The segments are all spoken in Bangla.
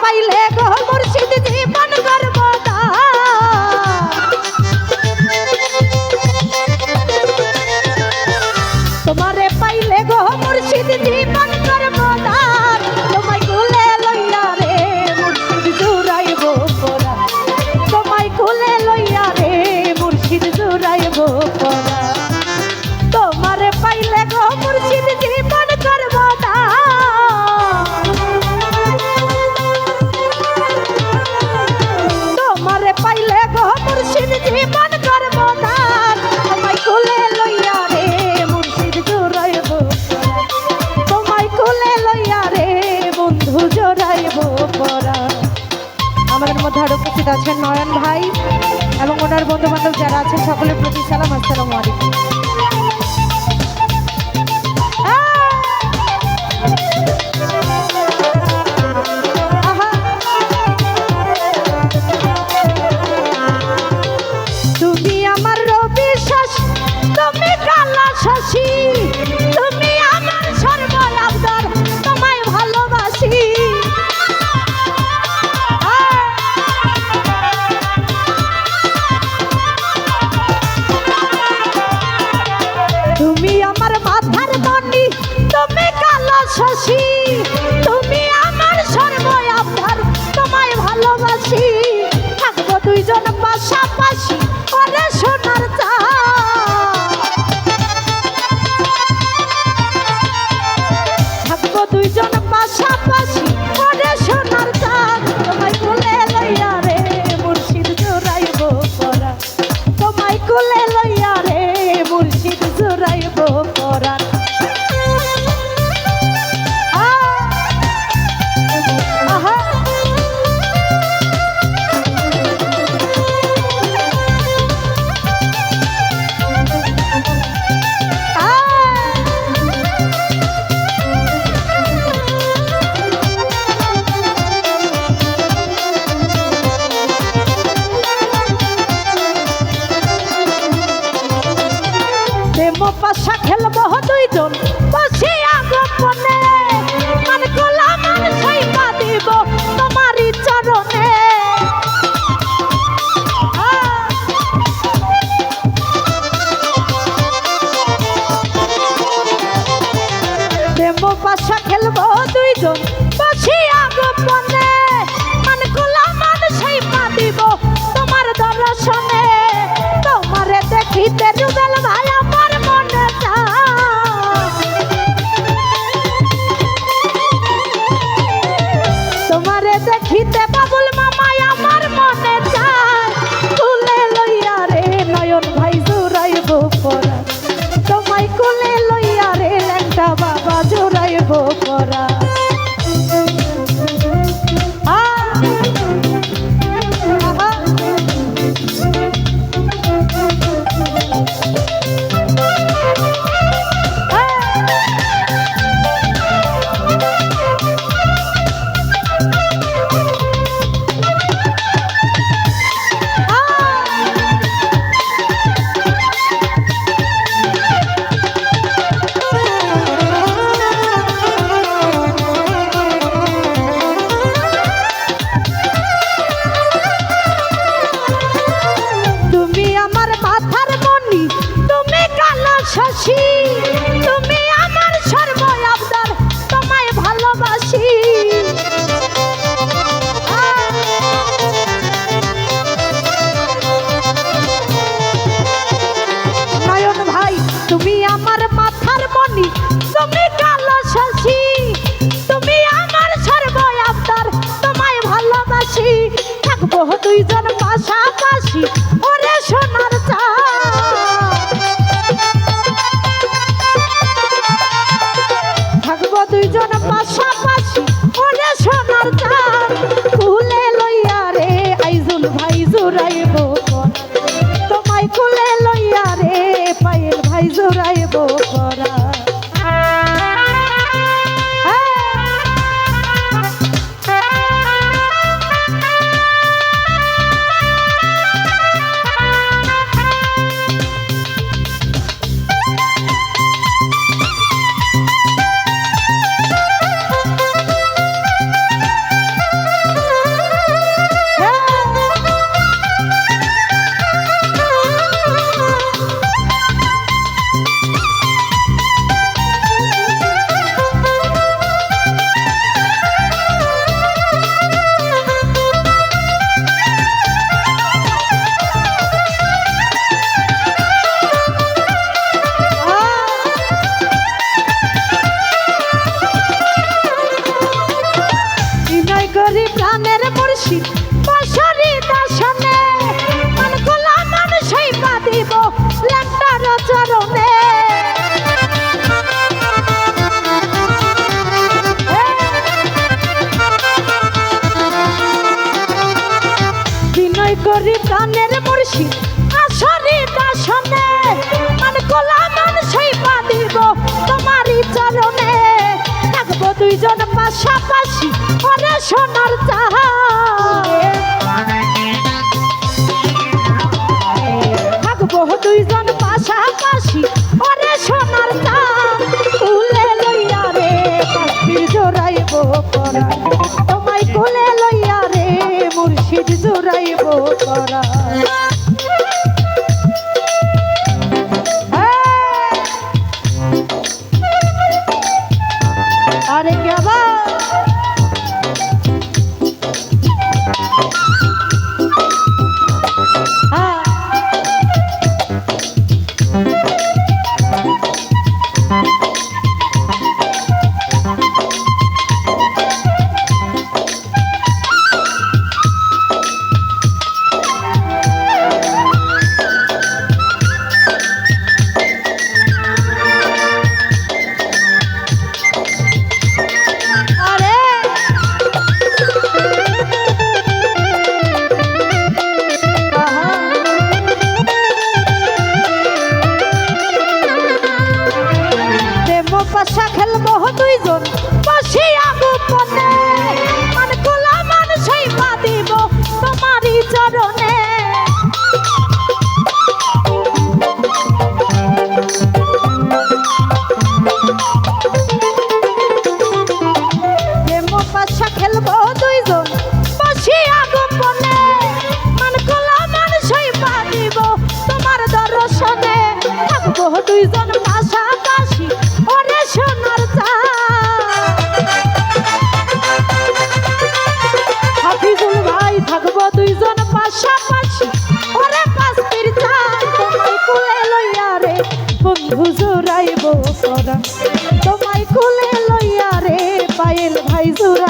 পাইলে গো মুর্শিদ জীবন গর উপস্থিত আছেন নয়ন ভাই এবং ওনার বন্ধু বান্ধব যারা আছেন, সকলের প্রতি সালাম, আসসালামু আলাইকুম। দুজন পাশাপাশি ওরে সোনার চা থাকব দুইজন পাশাপাশি ওরে সোনার চা তোমায় কুলে লইয়া রে মুর্শিদ জোরাইব পরা তোমায় কুলে লইয়া রে মুর্শিদ জোরাইব পরা ভিতর জোড়াইব পরা পাশাপাশি ওরে সোনার চাহা থাকব দুইজন পাশাপাশি, ওরে সোনার চাঁদ। তুলে লইয়া রে, পাখির জোড়াইব করা তোমায় কোলে লইয়া রে, মুর্শিদ জোড়াইব করা করা তোমায় কোলে লইয়া রে পায়েল ভাই জোরাইব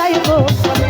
daí, moça?